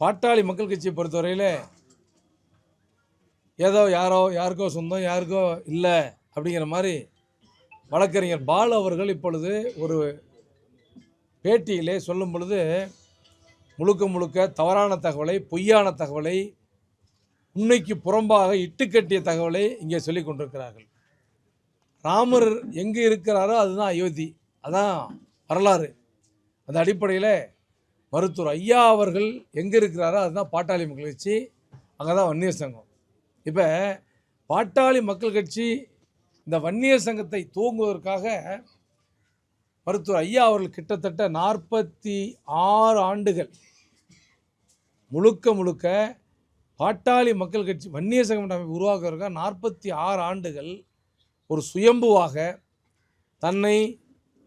பாட்டாளி மக்கள் கட்சியை பொறுத்தவரையில் ஏதோ யாரோ யாருக்கோ சொந்தம் யாருக்கோ இல்லை அப்படிங்கிற மாதிரி வழக்கறிஞர் பால் அவர்கள் இப்பொழுது ஒரு பேட்டியிலே சொல்லும் பொழுது முழுக்க முழுக்க தவறான தகவலை பொய்யான தகவலை உண்மைக்கு புறம்பாக இட்டுக்கட்டிய தகவலை இங்கே சொல்லி கொண்டிருக்கிறார்கள். ராமர் எங்கே இருக்கிறாரோ அதுதான் அயோத்தி அதான் வரலாறு. அந்த அடிப்படையில் மருத்துவர் ஐயா அவர்கள் எங்கே இருக்கிறாரோ அதுதான் பாட்டாளி மக்கள் கட்சி. அங்கே தான் வன்னியர் சங்கம். இப்போ பாட்டாளி மக்கள் கட்சி இந்த வன்னியர் சங்கத்தை துவங்குவதற்காக மருத்துவர் ஐயா அவர்கள் கிட்டத்தட்ட நாற்பத்தி ஆறு ஆண்டுகள் முழுக்க முழுக்க பாட்டாளி மக்கள் கட்சி வன்னியர் சங்கம் அமைப்பு உருவாக்குவதற்காக நாற்பத்தி ஆறு ஆண்டுகள் ஒரு சுயம்புவாக தன்னை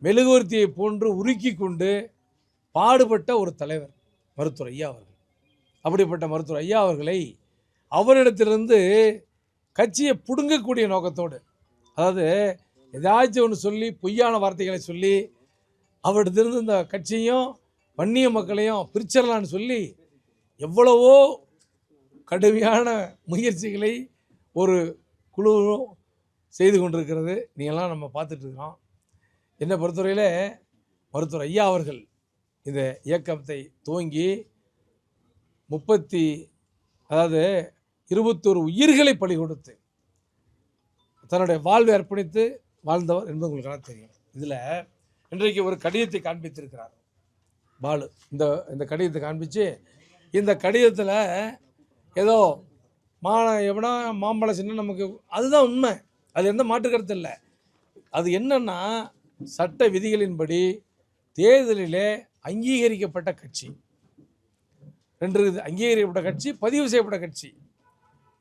மெழுகுவர்த்தியை போன்று உருக்கி கொண்டு பாடுபட்ட ஒரு தலைவர் மருத்துவர் ஐயா அவர்கள். அப்படிப்பட்ட மருத்துவர் ஐயா அவர்களை அவரிடத்திலிருந்து கட்சியை பிடுங்கக்கூடிய நோக்கத்தோடு அதாவது ஏதாச்சும் ஒன்று சொல்லி பொய்யான வார்த்தைகளை சொல்லி அவரிடத்திலிருந்து இந்த கட்சியும் வன்னிய மக்களையும் பிரிச்சிடலான்னு சொல்லி எவ்வளவோ கடுமையான முயற்சிகளை ஒரு குழுவும் செய்து கொண்டிருக்கிறது. நீங்கள்லாம் நம்ம பார்த்துட்ருக்கிறோம் என்னை பொறுத்தவரையில் மருத்துவர் ஐயா அவர்கள் இந்த இயக்கத்தை துவங்கி முப்பத்தி அதாவது இருபத்தோரு உயிர்களை பலி கொடுத்து தன்னுடைய வாழ்வை அர்ப்பணித்து வாழ்ந்தவர் என்பது உங்களுக்கெல்லாம் தெரியும். இதில் இன்றைக்கு ஒரு கடிதத்தை காண்பித்திருக்கிறார். பாலு இந்த இந்த கடிதத்தை காண்பித்து இந்த கடிதத்தில் ஏதோ மா எப்படின்னா மாம்பழ சின்ன நமக்கு அதுதான் உண்மை. அது எந்த மாற்று கருத்து இல்லை. அது என்னென்னா சட்ட விதிகளின்படி தேர்தலிலே அங்கீகரிக்கப்பட்ட கட்சி. ரெண்டு இருக்குது. அங்கீகரிக்கப்பட்ட கட்சி பதிவு செய்யப்பட்ட கட்சி.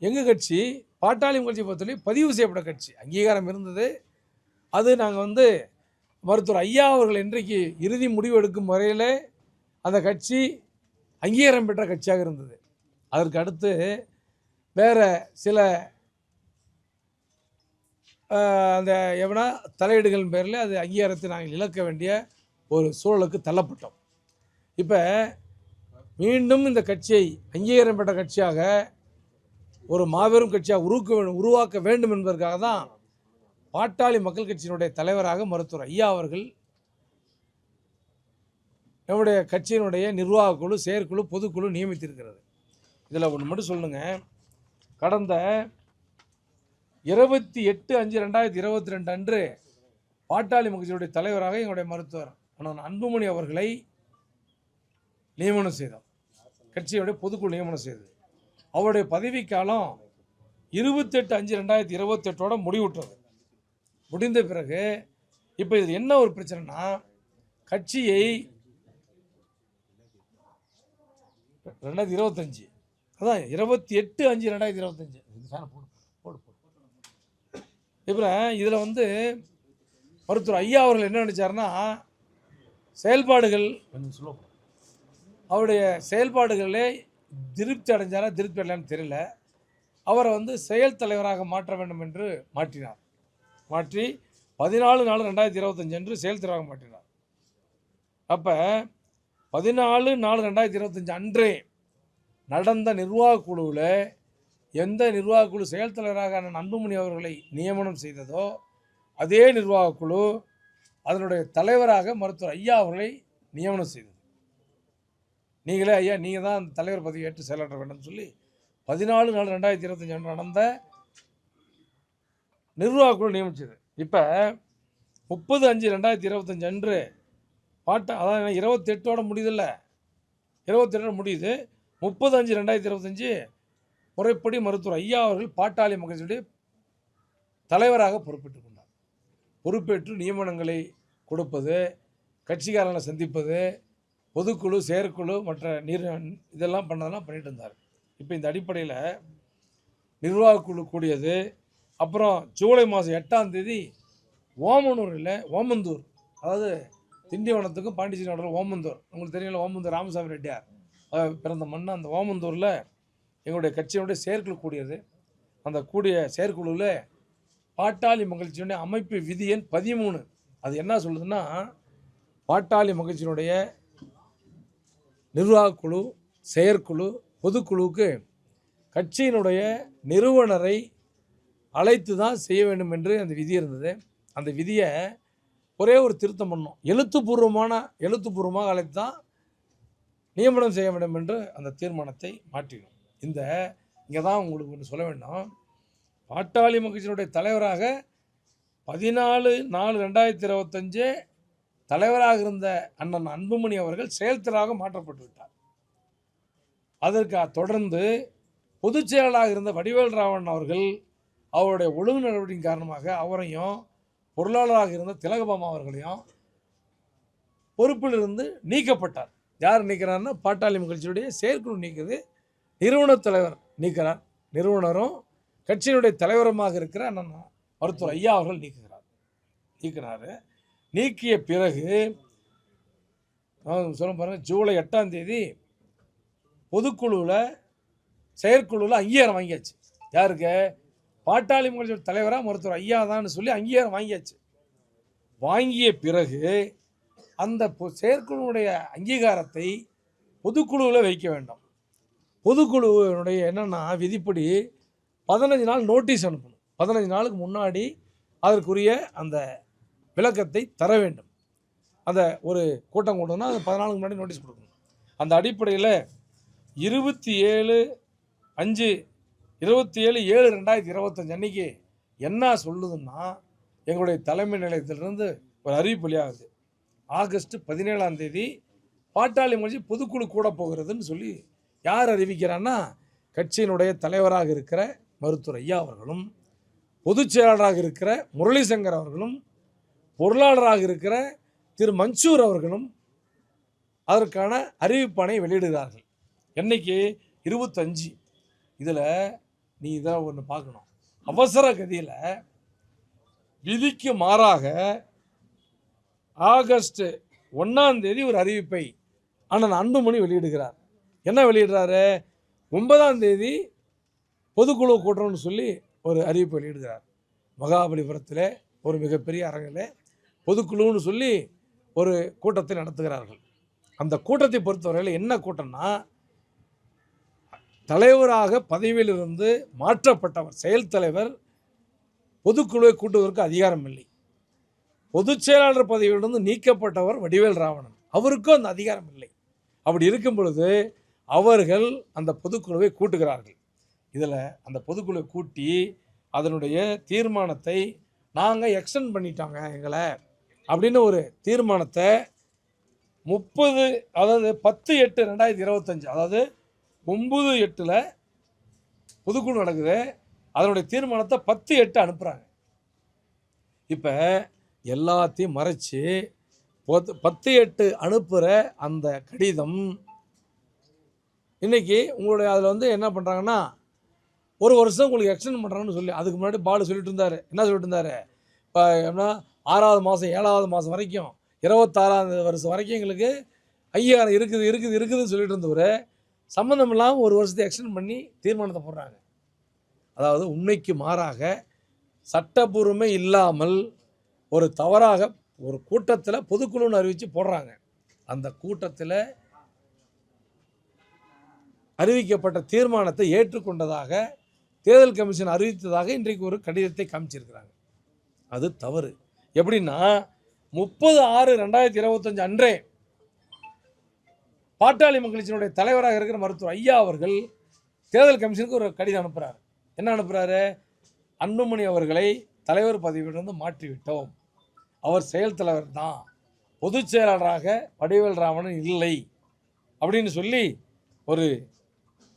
எங்கள் கட்சி? பாட்டாளி கட்சி பொறுத்தவரை பதிவு செய்யப்பட்ட கட்சி. அங்கீகாரம் இருந்தது. அது நாங்கள் வந்து மருத்துவர் ஐயா அவர்கள் இன்றைக்கு இறுதி முடிவு எடுக்கும் முறையில் அந்த கட்சி அங்கீகாரம் பெற்ற கட்சியாக இருந்தது. அதற்கு அடுத்து வேறு சில அந்த எவனா தலையீடுகளின் பேரில் அது அங்கீகாரத்தை நாங்கள் இழக்க வேண்டிய ஒரு சூழலுக்கு தள்ளப்பட்டோம். இப்போ மீண்டும் இந்த கட்சியை அங்கீகாரம் பெற்ற கட்சியாக ஒரு மாபெரும் கட்சியாக உருவாக்க உருவாக்க வேண்டும் என்பதற்காக தான் பாட்டாளி மக்கள் கட்சியினுடைய தலைவராக மருத்துவர் ஐயா அவர்கள் நம்முடைய கட்சியினுடைய நிர்வாக குழு செயற்குழு பொதுக்குழு நியமித்திருக்கிறது. இதில் ஒன்று மட்டும் சொல்லுங்க. கடந்த இருபத்தி எட்டு அஞ்சு ரெண்டாயிரத்தி இருபத்தி ரெண்டு அன்று பாட்டாளி மக்களுடைய தலைவராக எங்களுடைய மருத்துவர் அண்ணன் அன்புமணி அவர்களை நியமனம் செய்தோம் கட்சியுடைய பொதுக்குழு நியமனம் செய்தது. அவருடைய பதவிக்காலம் இருபத்தெட்டு அஞ்சு ரெண்டாயிரத்தி இருபத்தெட்டோட முடிவுற்றது. முடிந்த பிறகு இப்போ இது என்ன ஒரு பிரச்சனைனா கட்சியை ரெண்டாயிரத்தி இருபத்தஞ்சி அதான் இருபத்தி எட்டு அஞ்சு ரெண்டாயிரத்தி இருபத்தஞ்சி. போடு இதில் வந்து மருத்துவர் ஐயா அவர்கள் என்ன நினச்சாருன்னா செயல்பாடுகள் கொஞ்சம் சொல்லப்படும் அவருடைய செயல்பாடுகளிலே திருப்தி அடைஞ்சாரா திருப்தி அடையலான்னு தெரியல. அவரை வந்து செயல் தலைவராக மாற்ற வேண்டும் என்று மாற்றினார். மாற்றி பதினாலு நாலு ரெண்டாயிரத்தி இருபத்தஞ்சு அன்று செயல் தலைவராக மாற்றினார். அப்போ பதினாலு நாலு ரெண்டாயிரத்தி இருபத்தஞ்சு அன்றே நடந்த நிர்வாக குழுவில் எந்த நிர்வாக குழு செயல் தலைவராக அன்புமணி அவர்களை நியமனம் செய்ததோ அதே நிர்வாக குழு அதனுடைய தலைவராக மருத்துவர் ஐயா அவர்களை நியமனம் செய்தது. நீங்களே ஐயா நீங்கள் தான் அந்த தலைவர் பதவி ஏற்று செயலாற்ற வேண்டும்னு சொல்லி பதினாலு நாலு ரெண்டாயிரத்தி இருபத்தஞ்சு அன்று நடந்த நிர்வாக குழு நியமிச்சது. இப்போ முப்பது அஞ்சு ரெண்டாயிரத்தி இருபத்தஞ்சு அன்று பாட்ட அதான் இருபத்தெட்டோட முடியுதில்ல? இருபத்தெட்டோட முடியுது. முப்பது அஞ்சு ரெண்டாயிரத்தி இருபத்தஞ்சு முறைப்படி மருத்துவர் ஐயா அவர்கள் பாட்டாளி மகிழ்ச்சியுடைய தலைவராக பொறுப்பேற்றுக் கொண்டார். பொறுப்பேற்று நியமனங்களை கொடுப்பது கட்சிக்காரங்களை சந்திப்பது பொதுக்குழு செயற்குழு மற்ற நீர் இதெல்லாம் பண்ணதெல்லாம் பண்ணிட்டு இருந்தார் இப்போ இந்த அடிப்படையில் நிர்வாகக்குழு கூடியது. அப்புறம் ஜூலை மாதம் எட்டாம் தேதி ஓமனூரில் ஓமந்தூர் அதாவது திண்டிவனத்துக்கும் பாண்டிச்சேரி நடுவில் ஓமந்தூர். உங்களுக்கு தெரியல ஓமந்தூர் ராமசாமி ரெட்டியார் பிறந்த மண் அந்த ஓமந்தூரில் எங்களுடைய கட்சியினுடைய செயற்குழு கூடியது. அந்த கூடிய செயற்குழுவில் பாட்டாளி மகிழ்ச்சியினுடைய அமைப்பு விதி எண் பதிமூணு. அது என்ன சொல்லுதுன்னா பாட்டாளி மகிழ்ச்சியினுடைய நிர்வாகக்குழு செயற்குழு பொதுக்குழுவுக்கு கட்சியினுடைய நிறுவனரை அழைத்து தான் செய்ய வேண்டும் என்று அந்த விதி இருந்தது. அந்த விதியை ஒரே ஒரு திருத்தம் பண்ணோம் எழுத்துப்பூர்வமான எழுத்துப்பூர்வமாக அழைத்து தான் நியமனம் செய்ய வேண்டும் என்று அந்த தீர்மானத்தை மாற்றினோம். இந்த இங்கே தான் உங்களுக்கு ஒன்று சொல்ல வேண்டும். பாட்டாளி மகிழ்ச்சியினுடைய தலைவராக பதினாலு நாலு ரெண்டாயிரத்தி இருபத்தஞ்சு தலைவராக இருந்த அண்ணன் அன்புமணி அவர்கள் செயல்தலைவராக மாற்றப்பட்டு விட்டார். அதற்கு தொடர்ந்து பொதுச் செயலாளராக இருந்த வடிவேல் ராவன் அவர்கள் அவருடைய ஒழுங்கு நடவடிக்கையின் காரணமாக அவரையும் பொருளாளராக இருந்த திலகபாமா அவர்களையும் பொறுப்பிலிருந்து நீக்கப்பட்டார். யார் நீக்கிறார்னா பாட்டாளி மகிழ்ச்சியுடைய செயற்குழு நீக்குது நிறுவனத் தலைவர் நீக்கிறார். நிறுவனரும் கட்சியினுடைய தலைவருமாக இருக்கிற அண்ணன் மருத்துவர் ஐயா அவர்கள் நீக்குகிறார். நீக்கிறாரு. நீக்கிய பிறகு சொல்ல பாருங்கள் ஜூலை எட்டாம் தேதி பொதுக்குழுவில் செயற்குழுவில் அங்கீகாரம் வாங்கியாச்சு. யாருக்கு? பாட்டாளி மகிழ்ச்சியோட தலைவராக மருத்துவர் ஐயா தான் சொல்லி அங்கீகாரம் வாங்கியாச்சு. வாங்கிய பிறகு அந்த பொ- செயற்குழுவுடைய அங்கீகாரத்தை பொதுக்குழுவில் வைக்க வேண்டும். பொதுக்குழுவினுடைய என்னென்னா விதிப்படி பதினஞ்சு நாள் நோட்டீஸ் அனுப்பணும். பதினஞ்சு நாளுக்கு முன்னாடி அதற்குரிய அந்த விளக்கத்தை தர வேண்டும். அந்த ஒரு கூட்டம் கூட்டணும்னா அது பதினாலுக்கு முன்னாடி நோட்டீஸ் கொடுக்கணும். அந்த அடிப்படையில் இருபத்தி ஏழு அஞ்சு இருபத்தி ஏழு ஏழு ரெண்டாயிரத்தி இருபத்தஞ்சு அன்னைக்கு என்ன சொல்லுதுன்னா எங்களுடைய தலைமை நிலையத்திலிருந்து ஒரு அறிவிப்பு வெளியாகுது. ஆகஸ்ட் பதினேழாம் தேதி பாட்டாளி மொழி பொதுக்குழு கூட போகிறதுன்னு சொல்லி யார் அறிவிக்கிறான்னா கட்சியினுடைய தலைவராக இருக்கிற மருத்துவர் ஐயா அவர்களும் பொதுச் செயலாளராக இருக்கிற முரளிசங்கர் அவர்களும் பொருளாளராக இருக்கிற திரு மன்சூர் அவர்களும் அதற்கான அறிவிப்பானை வெளியிடுகிறார்கள். என்னைக்கு? இருபத்தஞ்சு. இதில் நீ இதை ஒன்று பார்க்கணும். அவசர கதியில் விதிக்கு மாறாக ஆகஸ்ட் ஒன்றாம் தேதி ஒரு அறிவிப்பை அண்ணன் அன்புமணி வெளியிடுகிறார். என்ன வெளியிடுறாரு? ஒன்பதாம் தேதி பொதுக்குழு கூட்டணும்னு சொல்லி ஒரு அறிவிப்பு வெளியிடுகிறார். மகாபலிபுரத்தில் ஒரு மிகப்பெரிய அரங்கில் பொதுக்குழுன்னு சொல்லி ஒரு கூட்டத்தை நடத்துகிறார்கள். அந்த கூட்டத்தை பொறுத்தவரையில் என்ன கூட்டம்னா தலைவராக பதவியிலிருந்து மாற்றப்பட்டவர் செயல் தலைவர் பொதுக்குழுவை கூட்டுவதற்கு அதிகாரம் இல்லை. பொதுச் செயலாளர் பதவியிலிருந்து நீக்கப்பட்டவர் வடிவேல் ராவணன். அவருக்கும் அந்த அதிகாரம் இல்லை. அப்படி இருக்கும் பொழுது அவர்கள் அந்த பொதுக்குழுவை கூட்டுகிறார்கள். இதில் அந்த பொதுக்குழுவை கூட்டி அதனுடைய தீர்மானத்தை நாங்கள் எக்ஸ்டெண்ட் பண்ணிட்டாங்க எங்களை. அப்படின்னு ஒரு தீர்மானத்தை முப்பது அதாவது பத்து எட்டு ரெண்டாயிரத்தி இருபத்தஞ்சு அதாவது ஒம்பது எட்டில் புதுக்குழு நடக்குது. அதனுடைய தீர்மானத்தை பத்து எட்டு அனுப்புகிறாங்க இப்போ எல்லாத்தையும் மறைச்சு பொத்து- பத்து எட்டு அனுப்புகிற அந்த கடிதம் இன்னைக்கு உங்களுடைய அதில் வந்து என்ன பண்ணுறாங்கன்னா ஒரு வருஷம் உங்களுக்கு எக்ஸ்டெண்ட் பண்ணுறாங்கன்னு சொல்லி அதுக்கு முன்னாடி பாலு சொல்லிட்டு இருந்தார். என்ன சொல்லிட்டு இருந்தார்? இப்போ என்ன ஆறாவது மாதம் ஏழாவது மாதம் வரைக்கும் இருபத்தாறாவது வருஷம் வரைக்கும் எங்களுக்கு ஐயாயிரம் இருக்குது இருக்குது இருக்குதுன்னு சொல்லிட்டு இருந்தவர் சம்மந்தம் இல்லாமல் ஒரு வருஷத்தை எக்ஸ்டெண்ட் பண்ணி தீர்மானத்தை போடுறாங்க. அதாவது உண்மைக்கு மாறாக சட்டப்பூர்வமே இல்லாமல் ஒரு தவறாக ஒரு கூட்டத்தில் பொதுக்குழுன்னு அறிவித்து போடுறாங்க. அந்த கூட்டத்தில் அறிவிக்கப்பட்ட தீர்மானத்தை ஏற்றுக்கொண்டதாக தேர்தல் கமிஷன் அறிவித்ததாக இன்றைக்கு ஒரு கடிதத்தை காமிச்சிருக்கிறாங்க. அது தவறு. எப்படின்னா முப்பது ஆறு ரெண்டாயிரத்தி இருபத்தஞ்சு அன்றே பாட்டாளி மகிழ்ச்சியினுடைய தலைவராக இருக்கிற மருத்துவர் ஐயா அவர்கள் தேர்தல் கமிஷனுக்கு ஒரு கடிதம் அனுப்புகிறார் என்ன அனுப்புகிறாரு அன்புமணி அவர்களை தலைவர் பதவியிலிருந்து மாற்றிவிட்டோம். அவர் செயல் தலைவர் தான். பொதுச் செயலாளராக வடிவேல் ராமன் இல்லை. அப்படின்னு சொல்லி ஒரு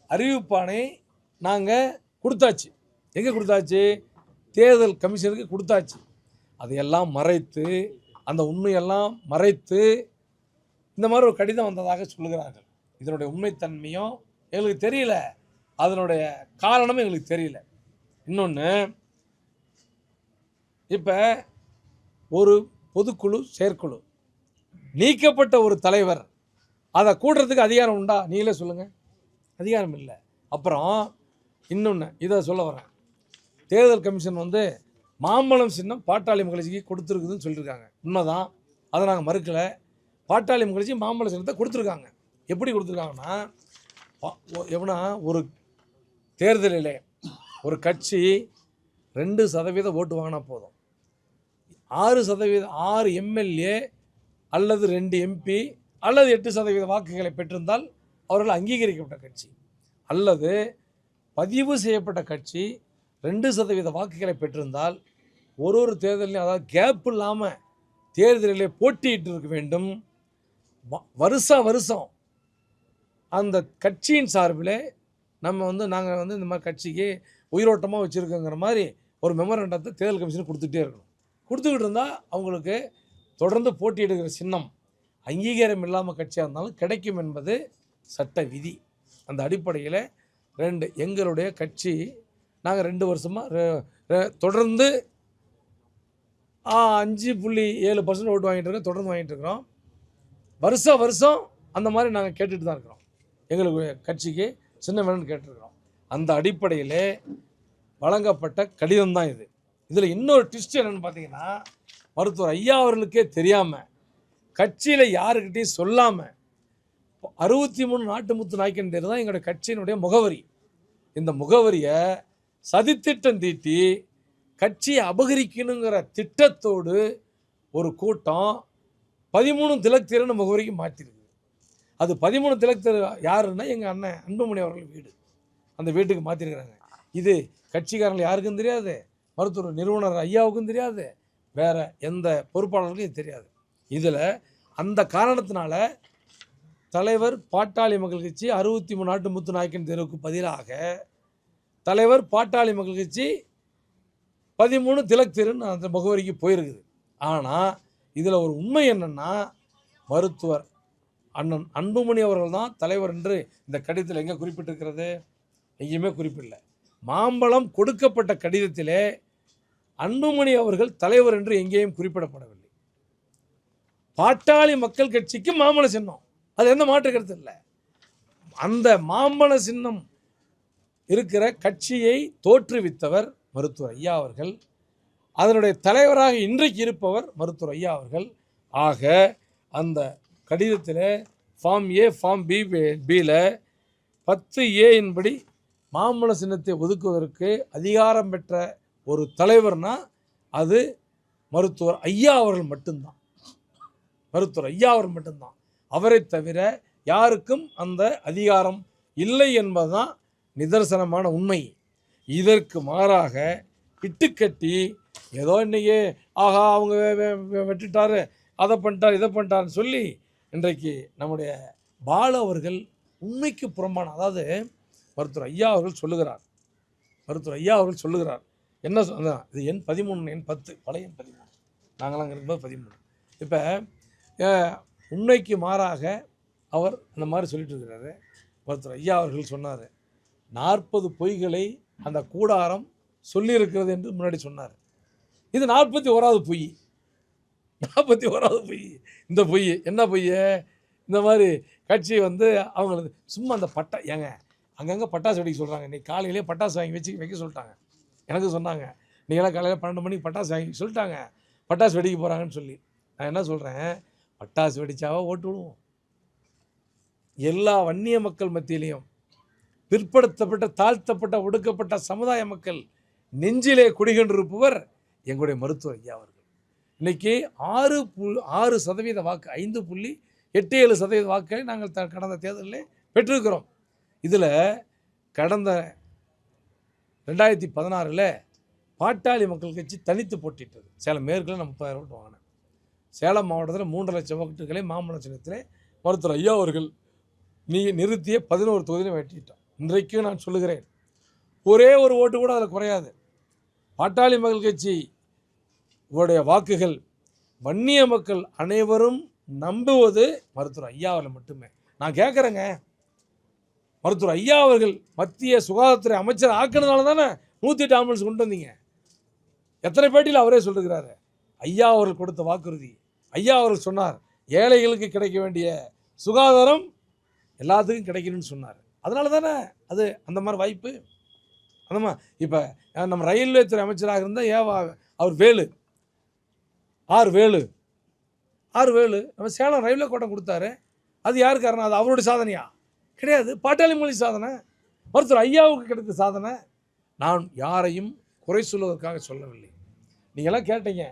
அறிவிப்பானை நாங்கள் கொடுத்தாச்சு. எங்கே கொடுத்தாச்சு? தேர்தல் கமிஷனுக்கு கொடுத்தாச்சு. அதையெல்லாம் மறைத்து அந்த உண்மையெல்லாம் மறைத்து இந்த மாதிரி ஒரு கடிதம் வந்ததாக சொல்லுகிறார்கள். இதனுடைய உண்மைத்தன்மையும் எங்களுக்கு தெரியல. அதனுடைய காரணமும் எங்களுக்கு தெரியல. இன்னொன்று இப்போ ஒரு பொதுக்குழு செயற்குழு நீக்கப்பட்ட ஒரு தலைவர் அதை கூட்டுறதுக்கு அதிகாரம் உண்டா? நீங்களே சொல்லுங்கள் அதிகாரம் இல்லை. அப்புறம் இன்னொன்று இதை சொல்ல வரேன். தேர்தல் கமிஷன் வந்து மாம்பழம் சின்னம் பாட்டாளி மகிழ்ச்சிக்கு கொடுத்துருக்குதுன்னு சொல்லியிருக்காங்க. உண்மைதான். அதை நாங்கள் மறுக்கலை. பாட்டாளி மகிழ்ச்சி மாம்பழ சின்னத்தை கொடுத்துருக்காங்க. எப்படி கொடுத்துருக்காங்கன்னா பா- எப்படின்னா ஒரு தேர்தலிலே ஒரு கட்சி ரெண்டு சதவீத ஓட்டு வாங்கினா போதும். ஆறு சதவீதம் ஆறு எம்எல்ஏ அல்லது ரெண்டு எம்பி அல்லது எட்டு சதவீத வாக்குகளை பெற்றிருந்தால் அவர்கள் அங்கீகரிக்கப்பட்ட கட்சி. அல்லது பதிவு செய்யப்பட்ட கட்சி ரெண்டு சதவீத வாக்குகளை பெற்றிருந்தால் ஒரு ஒரு தேர்தலையும் அதாவது கேப் இல்லாமல் தேர்தலிலே போட்டியிட்டு இருக்க வேண்டும். வ- வருஷா வருஷம் அந்த கட்சியின் சார்பில் நம்ம வந்து நாங்கள் வந்து இந்த மாதிரி கட்சிக்கு உயிரோட்டமாக வச்சுருக்கோங்கிற மாதிரி ஒரு மெமரண்டத்தை தேர்தல் கமிஷன் கொடுத்துட்டே இருக்கணும். கொடுத்துக்கிட்டு இருந்தால் அவங்களுக்கு தொடர்ந்து போட்டியிடுகிற சின்னம் அங்கீகாரம் இல்லாமல் கட்சியாக இருந்தாலும் கிடைக்கும் என்பது சட்ட விதி. அந்த அடிப்படையில் ரெண்டு எங்களுடைய கட்சி நாங்கள் ரெண்டு வருஷமாக தொடர்ந்து அஞ்சு புள்ளி ஏழு பர்சன்ட் ஓட்டு வாங்கிட்டு இருக்கோம் தொடர்ந்து வாங்கிட்டு இருக்கிறோம். வருஷம் வருஷம் அந்த மாதிரி நாங்கள் கேட்டுட்டு தான் இருக்கிறோம். எங்களுக்கு கட்சிக்கு சின்ன வேணும்னு கேட்டிருக்கிறோம். அந்த அடிப்படையில் வழங்கப்பட்ட கடிதம் தான் இது. இதில் இன்னொரு ட்விஸ்ட் என்னென்னு பார்த்தீங்கன்னா மருத்துவர் ஐயா அவர்களுக்கே தெரியாமல் கட்சியில் யாருக்கிட்டையும் சொல்லாமல் அறுபத்தி மூணு நாட்டு முத்து நாய்க்கன் பேர் தான் எங்களுடைய கட்சியினுடைய முகவரி. இந்த முகவரியை சதித்திட்டம் தீட்டி கட்சியை அபகரிக்கணுங்கிற திட்டத்தோடு ஒரு கூட்டம் பதிமூணு திலக் திறன் முகவரிக்கு மாற்றிருக்கு அது பதிமூணு திலக் திரு யாருன்னா எங்கள் அண்ணன் அன்புமணி அவர்கள் வீடு. அந்த வீட்டுக்கு மாற்றிருக்கிறாங்க இது கட்சிக்காரர்கள் யாருக்கும் தெரியாது. மருத்துவ நிறுவனர் ஐயாவுக்கும் தெரியாது. வேறு எந்த பொறுப்பாளர்களுக்கும் இது தெரியாது. இதில் அந்த காரணத்தினால தலைவர் பாட்டாளி மக்கள் கட்சி அறுபத்தி மூணு நாட்டு முத்து நாயக்கன் தெருவுக்கு பதிலாக தலைவர் பாட்டாளி மக்கள் கட்சி பதிமூணு திலக் திருன்னு அந்த முகவரிக்கு போயிருக்குது. ஆனால் இதில் ஒரு உண்மை என்னென்னா மருத்துவர் அண்ணன் அன்புமணி அவர்கள் தான் தலைவர் என்று இந்த கடிதத்தில் எங்கே குறிப்பிட்டிருக்கிறது? எங்கேயுமே குறிப்பிடல. மாம்பழம் கொடுக்கப்பட்ட கடிதத்திலே அன்புமணி அவர்கள் தலைவர் என்று எங்கேயும் குறிப்பிடப்படவில்லை. பாட்டாளி மக்கள் கட்சிக்கு மாம்பழ சின்னம். அது எந்த மாற்று கருத்து இல்லை. அந்த மாம்பழ சின்னம் இருக்கிற கட்சியை தோற்றுவித்தவர் மருத்துவர் ஐயா அவர்கள். அதனுடைய தலைவராக இன்றைக்கு இருப்பவர் மருத்துவர் ஐயா அவர்கள். ஆக அந்த கடிதத்தில் ஃபார்ம் ஏ ஃபார்ம் பி பியில் பத்து ஏயின்படி மாம்பழ சின்னத்தை ஒதுக்குவதற்கு அதிகாரம் பெற்ற ஒரு தலைவர்னால் அது மருத்துவர் ஐயா அவர்கள் மட்டும்தான். மருத்துவர் ஐயா அவர்கள் மட்டும்தான். அவரை தவிர யாருக்கும் அந்த அதிகாரம் இல்லை என்பதுதான் நிதர்சனமான உண்மை. இதற்கு மாறாக இட்டுக்கட்டி ஏதோ இன்னைக்கு ஆஹா அவங்க வெட்டுட்டாரு அதை பண்ணிட்டார் இதை பண்ணிட்டாருன்னு சொல்லி இன்றைக்கு நம்முடைய பாலு அவர்கள் உண்மைக்கு புறம்பான அதாவது மருத்துவர் ஐயா அவர்கள் சொல்லுகிறார். மருத்துவர் ஐயா அவர்கள் சொல்லுகிறார். என்ன சொ- அதான், இது எண் பதிமூணு எண் பத்து பழைய எண் பதிமூணு. நாங்களாம் இருக்கும்போது பதிமூணு. இப்போ உண்மைக்கு மாறாக அவர் அந்த மாதிரி சொல்லிட்டு இருக்கிறாரு. மருத்துவர் ஐயா அவர்கள் சொன்னார் நாற்பது பொய்களை அந்த கூடாரம் சொல்லியிருக்கிறது என்று முன்னாடி சொன்னார். இது நாற்பத்தி ஓராவது பொய். நாற்பத்தி ஓராவது பொய். இந்த பொய் என்ன பொய்? இந்த மாதிரி கட்சி வந்து அவங்களுக்கு சும்மா அந்த பட்டா ஏங்க அங்கங்கே பட்டாசு வெடிக்க சொல்கிறாங்க இன்றைக்கி காலையிலே பட்டாசு வாங்கி வச்சு வைக்க சொல்லிட்டாங்க. எனக்கு சொன்னாங்க. நீங்களாம் காலையில் பன்னெண்டு மணிக்கு பட்டாசு வாங்கி சொல்லிட்டாங்க. பட்டாசு வெடிக்க போகிறாங்கன்னு சொல்லி. நான் என்ன சொல்கிறேன் பட்டாசு வெடிச்சாவா ஓட்டு விடுவோம். எல்லா வன்னிய மக்கள் மத்தியிலையும் பிற்படுத்தப்பட்ட தாழ்த்தப்பட்ட ஒடுக்கப்பட்ட சமுதாய மக்கள் நெஞ்சிலே குடிகொண்டிருப்பவர் எங்களுடைய மருத்துவர் ஐயா அவர்கள். இன்றைக்கி ஆறு பு ஆறு சதவீத வாக்கு ஐந்து புள்ளி எட்டு ஏழு சதவீத வாக்குகளை நாங்கள் த கடந்த தேர்தலில் பெற்றிருக்கிறோம். இதில் கடந்த ரெண்டாயிரத்தி பதினாறில் பாட்டாளி மக்கள் கட்சி தனித்து போட்டிட்டது. சேலம் மேற்கில் நம்ம முப்பதாயிரம் ஓட்டு வாங்கினேன். சேலம் மாவட்டத்தில் மூன்று லட்சம் ஓட்டுகளை மாம்பழ மருத்துவர் ஐயா அவர்கள் நீ நிறுத்திய பதினோரு தொகுதியிலும் வெட்டிட்டோம். இன்றைக்கும் நான் சொல்லுகிறேன். ஒரே ஒரு ஓட்டு கூட அதில் குறையாது. பாட்டாளி மக்கள் கட்சி உடைய வாக்குகள் வன்னிய மக்கள் அனைவரும் நம்புவது மருத்துவர் ஐயா அவர்கள் மட்டுமே. நான் கேட்குறேங்க. மருத்துவர் ஐயா அவர்கள் மத்திய சுகாதாரத்துறை அமைச்சர் ஆக்கினதால தானே நூற்றி எட்டு ஆம்புலன்ஸ் கொண்டு வந்தீங்க. எத்தனை பேட்டியில் அவரே சொல்லிருக்கிறாரு. ஐயா அவர்கள் கொடுத்த வாக்குறுதி. ஐயா அவர்கள் சொன்னார் ஏழைகளுக்கு கிடைக்க வேண்டிய சுகாதாரம் எல்லாத்துக்கும் கிடைக்கணும்னு சொன்னார். அதனால தானே அது அந்த மாதிரி வாய்ப்பு. அந்த மாதிரி இப்போ நம்ம ரயில்வே துறை அமைச்சராக இருந்தால் ஏவா அவர் வேலு. ஆறு வேலு. ஆறு வேலு நம்ம சேலம் ரயில்வே கோட்டம் கொடுத்தாரு. அது யார் காரணம்? அது அவருடைய சாதனையா? கிடையாது. பாட்டாளி மொழி சாதனை. மருத்துவர் ஐயாவுக்கு கிடைத்த சாதனை. நான் யாரையும் குறை சொல்வதற்காக சொல்லவில்லை. நீங்களாம் கேட்டீங்க.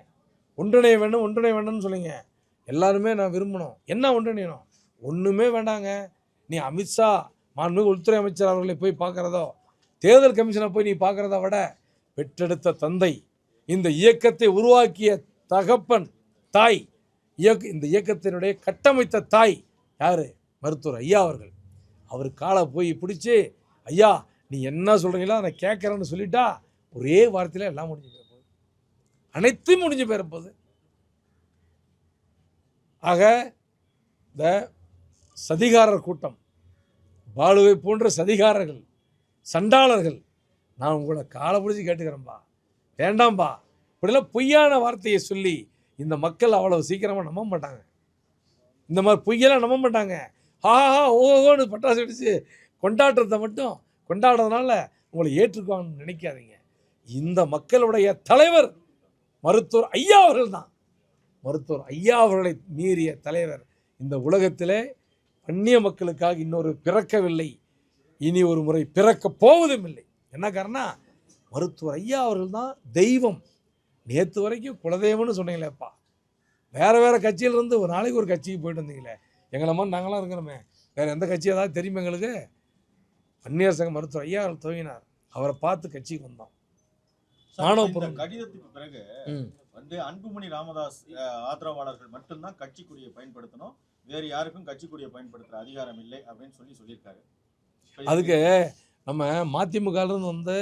ஒன்றிணைய வேணும் ஒன்றிணைய வேணும்னு சொல்லிங்க எல்லாருமே நான் விரும்பணும். என்ன ஒன்றிணையணும்? ஒன்றுமே வேண்டாங்க. நீ அமித்ஷா மாண்புமிகு உள்துறை அமைச்சர் அவர்களை போய் பார்க்குறதோ தேர்தல் கமிஷனை போய் நீ பார்க்குறத விட பெற்றெடுத்த தந்தை இந்த இயக்கத்தை உருவாக்கிய தகப்பன் தாய் இயக்க இந்த இயக்கத்தினுடைய கட்டமைத்த தாய் யார்? மருத்துவர் ஐயா அவர்கள். அவர் காலை போய் பிடிச்சி ஐயா நீ என்ன சொல்கிறீங்களோ அதை கேட்குறேன்னு சொல்லிட்டா ஒரே வார்த்தையில் எல்லாம் முடிஞ்சு போயிட போகுது முடிஞ்சு போயிட போகுது ஆக இந்த சதிகாரர் கூட்டம் பாலுவை போன்ற சதிகாரர்கள் சண்டாளர்கள் நான் உங்களை காலை பிடிச்சி கேட்டுக்கிறேன்பா. வேண்டாம்பா. இப்படிலாம் பொய்யான வார்த்தையை சொல்லி இந்த மக்கள் அவ்வளவு சீக்கிரமாக நம்ப மாட்டாங்க. இந்த மாதிரி பொய்யெல்லாம் நம்ப மாட்டாங்க. ஹாஹா ஓஹோன்னு பட்டாசு வெடிச்சு கொண்டாடுறத மட்டும் கொண்டாடுறதுனால உங்களை ஏற்றுக்குவாங்கன்னு நினைக்காதீங்க. இந்த மக்களுடைய தலைவர் மருத்துவர் ஐயா அவர்கள் தான். மருத்துவர் ஐயா அவர்களை மீறிய தலைவர் இந்த உலகத்திலே அந்நிய மக்களுக்காக இன்னொரு பிறக்கவில்லை. இனி ஒரு முறை பிறக்கப் போவதும் இல்லை. என்ன காரணம் மருத்துவர் ஐயா அவர்கள் தான் தெய்வம். நேற்று வரைக்கும் குலதெய்வம்னு சொன்னீங்களேப்பா வேறு வேறு கட்சியிலேருந்து ஒரு நாளைக்கு ஒரு கட்சிக்கு போயிட்டு வந்தீங்களே. எங்களை மாதிரி நாங்களாம் இருக்கிறோமே வேறு எந்த கட்சி ஏதாவது தெரியுமா எங்களுக்கு? அந்நியர் சங்க மருத்துவர் ஐயா அவர்கள் துவங்கினார். அவரை பார்த்து கட்சிக்கு வந்தோம். மாணவ பொருள். கடிதத்துக்கு பிறகு வந்து அன்புமணி ராமதாஸ் ஆதரவாளர்கள் மட்டும்தான் கட்சி கொடியை பயன்படுத்தணும். வேறு யாருக்கும் கட்சி பயன்படுத்துகிற பயன்படுத்துற அதிகாரம் இல்லை அப்படின்னு சொல்லி சொல்லியிருக்காரு. அதுக்கு நம்ம மதிமுகலேருந்து வந்து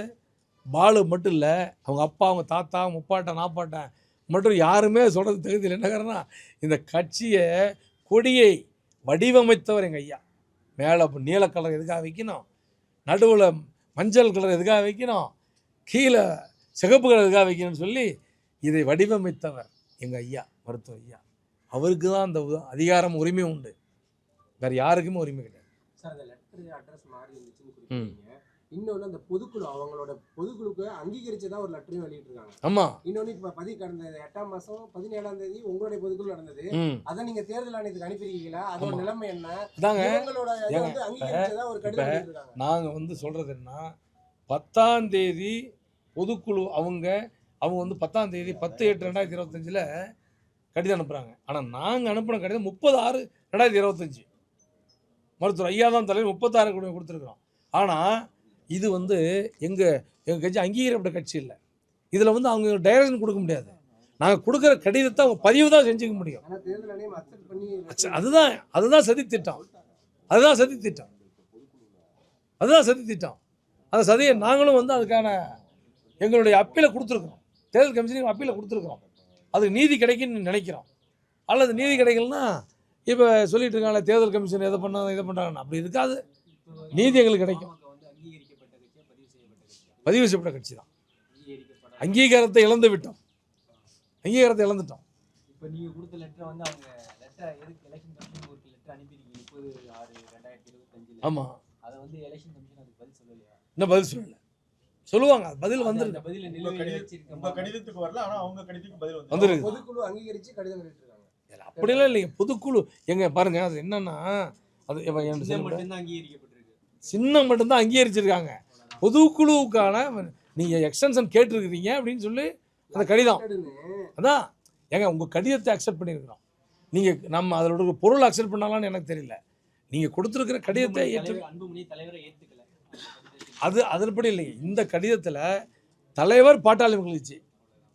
பாலு மட்டும் இல்லை அவங்க அப்பா அவங்க தாத்தா முப்பாட்டன் நாப்பாட்டன் மற்றும் யாருமே சொல்கிறது தகுதி என்ன காரணம் இந்த கட்சியை கொடியை வடிவமைத்தவர் எங்கள் ஐயா. மேலே நீல கலர் எதுக்காக வைக்கணும்? நடுவில் மஞ்சள் கலர் எதுக்காக வைக்கணும்? கீழே சிகப்பு கலர் எதுக்காக வைக்கணும்னு சொல்லி இதை வடிவமைத்தவர் எங்கள் ஐயா மருத்துவ ஐயா. அவருக்கு தான் அந்த அதிகாரம் உரிமை உண்டு. வேறு யாருக்குமே உரிமை கிடையாது. சார் அந்த லெட்டர் அட்ரஸ் மாறி இருந்துச்சுன்னு இன்னொன்று அந்த பொதுக்குழு அவங்களோட பொதுக்குழுக்கு அங்கீகரிச்சதா ஒரு லெட்டரையும் வெளியிட்டிருக்காங்க. ஆமாம் இன்னொன்று இப்போ பதி கடந்த எட்டாம் மாசம் பதினேழாம் தேதி உங்களுடைய பொதுக்குழு நடந்தது. அதை நீங்க தேர்தல் ஆணையத்துக்கு அனுப்பியிருக்கீங்களா? அதோட ஆமா. நிலைமை என்ன? அதாங்க அங்கீகரிச்சதா ஒரு கடிதம் நாங்கள் வந்து சொல்கிறது என்ன பத்தாம் தேதி பொதுக்குழு அவங்க அவங்க வந்து பத்தாம் தேதி பத்து எட்டு ரெண்டாயிரத்தி இருபத்தஞ்சில் கடிதம் அனுப்புகிறாங்க ஆனால் நாங்கள் அனுப்பின கடிதம் முப்பது ஆறு ரெண்டாயிரத்தி இருபத்தஞ்சி. மருத்துவர் ஐயா தான் தலைவர் முப்பத்தாறு கூட கொடுத்துருக்குறோம். ஆனால் இது வந்து எங்கள் எங்கள் கட்சி அங்கீகரிக்கப்பட்ட கட்சி இல்லை. இதில் வந்து அவங்க டைரக்ஷன் கொடுக்க முடியாது. நாங்கள் கொடுக்குற கடிதத்தை அவங்க பதிவு தான் செஞ்சுக்க முடியும். அதுதான் அதுதான் சதி திட்டம். அதுதான் சதி திட்டம். அதுதான் சதி திட்டம். அந்த சதியை நாங்களும் வந்து அதுக்கான எங்களுடைய அப்பீலை கொடுத்துருக்குறோம். தேர்தல் கமிஷனுக்கு அப்பீலை கொடுத்துருக்குறோம். அதுக்கு நீதி கிடைக்குன்னு நினைக்கிறோம் அல்லது நீதி கிடைக்கலன்னா இப்போ சொல்லிட்டு இருக்காங்களே தேர்தல் கமிஷன் எதை பண்ணாங்க இதை பண்ணுறாங்கன்னு அப்படி இருக்காது. நீதி எங்களுக்கு கிடைக்கும். பதிவு செய்யப்பட்ட கட்சி தான். அங்கீகாரத்தை இழந்து விட்டோம். அங்கீகாரத்தை இழந்துட்டோம். இப்போ நீங்கள் கொடுத்த லெட்டரை வந்து அவங்க லெட்டர் எதுக்கு எலெக்ஷன் கமிஷன் ஒரு லெட்டர் அனுப்பியிருக்கீங்க? முப்பது ஆறு ரெண்டாயிரத்தி இருபத்தஞ்சில். ஆமாம் அதை வந்து எலெக்ஷன் கமிஷன் அதுக்கு பதில் சொல்லலையா? இன்னும் பதில் சொல்லலை. சொல்லுவாங்க அது பதில் வந்துருக்கு கடிதத்துக்கு வரல ஆனா அவங்க கடிதத்துக்கு பதில் வந்து வந்துருக்கு பொதுக்குழு அங்கீகரிச்சு கடிதம் வெளியிட்டிருக்காங்க அப்படிலாம் இல்லைங்க. பொதுக்குழு எங்க பாருங்க அது என்னன்னா அது சின்னம். மட்டும்தான் அங்கீகரிக்கப்பட்டிருக்கு. சின்னம் மட்டும்தான் அங்கீகரிச்சிருக்காங்க. பொதுக்குழுவுக்கான நீங்க எக்ஸ்டென்ஷன் கேட்டிருக்கிறீங்க அப்படின்னு சொல்லி அந்த கடிதம். அதான். ஏங்க உங்க கடிதத்தை அக்செப்ட் பண்ணியிருக்கிறோம். நீங்க நம்ம அதோட பொருள் அக்செப்ட் பண்ணலாம்னு எனக்கு தெரியல. நீங்க கொடுத்துருக்கிற கடிதத்தை ஏற்று அன்புமணி தலைவரை ஏற்றுக்கல அது அதன்படி இல்லைங்க இந்த கடிதத்தில் தலைவர் பாட்டாளி மகிழ்ச்சி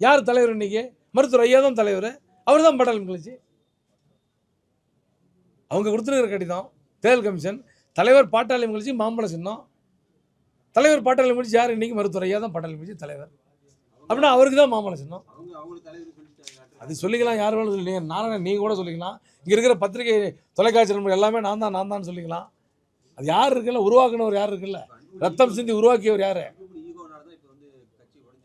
யார் தலைவர் இன்னைக்கு? மருத்துவர் ஐயா தான் தலைவர். அவர் தான் பாட்டாளி மகிழ்ச்சி அவங்க கொடுத்துருக்கிற கடிதம் தேர்தல் கமிஷன் தலைவர் பாட்டாளி மகிழ்ச்சி மாம்பழ சின்னம். தலைவர் பாட்டாளி மகிழ்ச்சி யார் இன்னைக்கு? மருத்துவர் ஐயா தான் பாட்டாளி மகிழ்ச்சி தலைவர். அப்படின்னா அவருக்கு தான் மாம்பழ சின்னம். தலைவர் அது சொல்லிக்கலாம் யார் வேணும் சொல்லி. நாராயணன் நீங்கள் கூட சொல்லிக்கலாம். இங்கே இருக்கிற பத்திரிகை தொலைக்காட்சி நண்பர்கள் எல்லாமே நான் தான் நான் தான் சொல்லிக்கலாம். அது யார் இருக்குல்ல? உருவாக்குனவர் யார் இருக்குல்ல? ரத்தம் சிந்தி உருவாக்கியவர் யார்?